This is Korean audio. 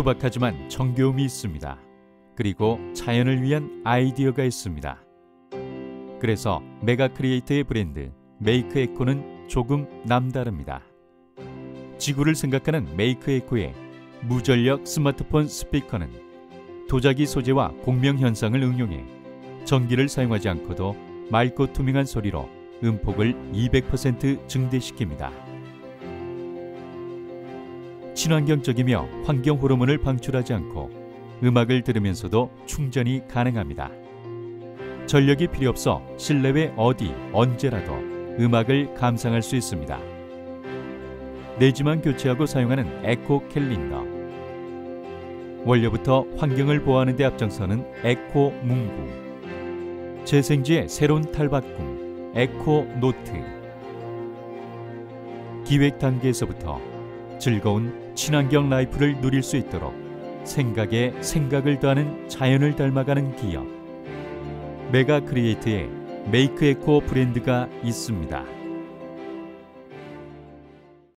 투박하지만 정겨움이 있습니다. 그리고 자연을 위한 아이디어가 있습니다. 그래서 메가 크리에이터의 브랜드 메이크 에코는 조금 남다릅니다. 지구를 생각하는 메이크 에코의 무전력 스마트폰 스피커는 도자기 소재와 공명 현상을 응용해 전기를 사용하지 않고도 맑고 투명한 소리로 음폭을 200% 증대시킵니다. 친환경적이며 환경 호르몬을 방출하지 않고 음악을 들으면서도 충전이 가능합니다. 전력이 필요 없어 실내외 어디 언제라도 음악을 감상할 수 있습니다. 내지만 교체하고 사용하는 에코 캘린더. 원료부터 환경을 보호하는 데 앞장서는 에코 문구. 재생지의 새로운 탈바꿈 에코 노트. 기획 단계에서부터 즐거운 친환경 라이프를 누릴 수 있도록 생각에 생각을 더하는 자연을 닮아가는 기업. 메가 크리에이트의 메이크 에코 브랜드가 있습니다.